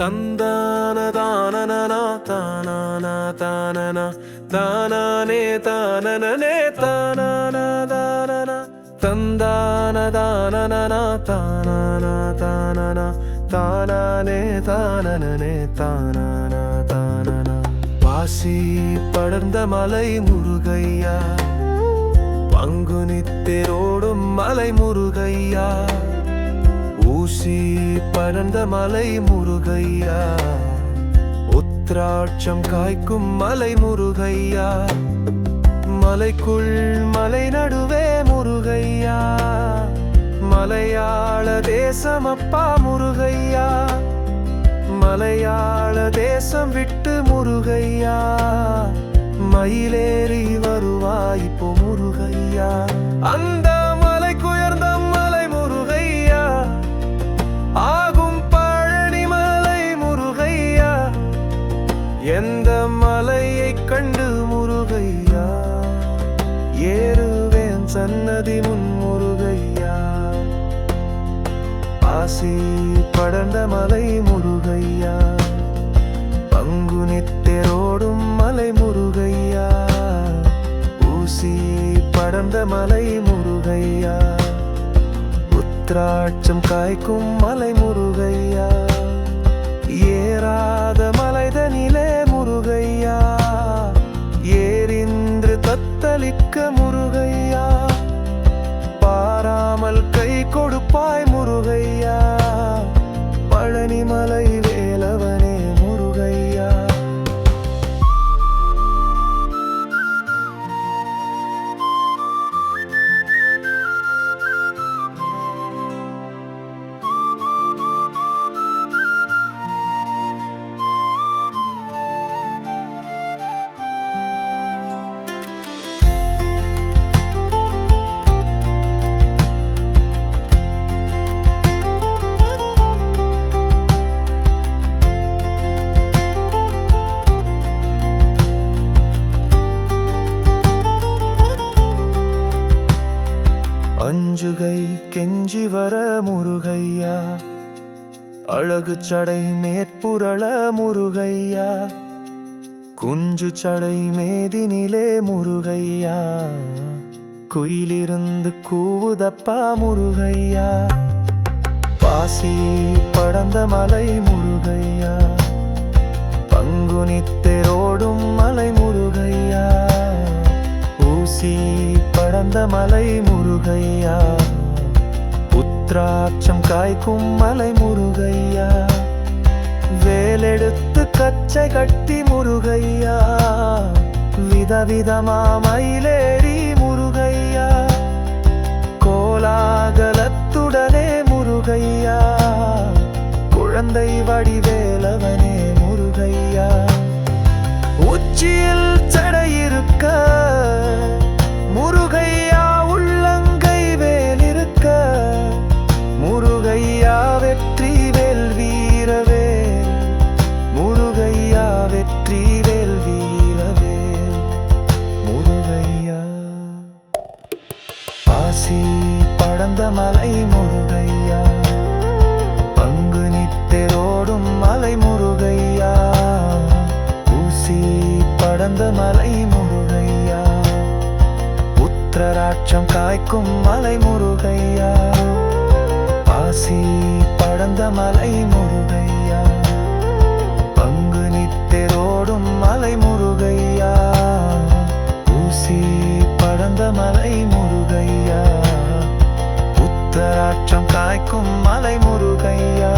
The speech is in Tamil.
தந்தான தானனா தானானா தானனா தானானே தானனே தானானா தானனா தந்தான தானனா தானானா தானனா தானானே தானனே தானானா தானனா பாசி படர்ந்த மலை முருகையா பங்குனித்தேரோடும் மலை முருகையா பூசி பரந்த மலை முருகையா? உத்ராட்சம் காய்க்கும் மலை முருகையா? மலைக்குள் மலை நடுவே முருகையா? மலையாள தேசம் அப்பா முருகையா? மலையாள தேசம் விட்டு முருகையா? மயிலேறி வருவாய்ப்போ முருகையா? அந்த ஏறுவேன் சன்னதி முன் முருகையா? ஆசி படர்ந்த மலை முருகையா? பங்குனி தேரோடும் மலை முருகையா? ஊசி படர்ந்த மலை முருகையா? உத்ராட்சம் காய்க்கும் மலை முருகையா? ஏறாத மலைதனிலே முருகையா? ஏறின்று தத்தளிக்க முரு பழனி அஞ்சுகை கெஞ்சி வர முருகையா? அழகு சடை மேற்புரள முருகையா? குஞ்சு சடை மேதினிலே முருகையா? குயிலிருந்து கூவுதப்பா முருகையா? பாசி படந்த மலை முருகையா? பங்குனித்தேரோடும் ஊசி படந்த மலை முருகையா? புத்திராட்சம் காய்க்கும் மலை முருகையா? வேலெடுத்து கச்சை கட்டி முருகையா? விதவிதமா மயிலேறி முருகையா? கோலாகலத்துடனே முருகையா? குழந்தை வடிவேலவனே ஆசி படந்த மலை முருகையா? பங்கு நித்தரோடும் மலை முருகையா? ஊசி படந்த மலை முருகையா? உத்திரராட்சம் காய்க்கும் மலை முருகையா? பாசி படந்த மலை முருகையா? பங்கு நித்தே காற்றம் காய்க்கும் மலை முருகையா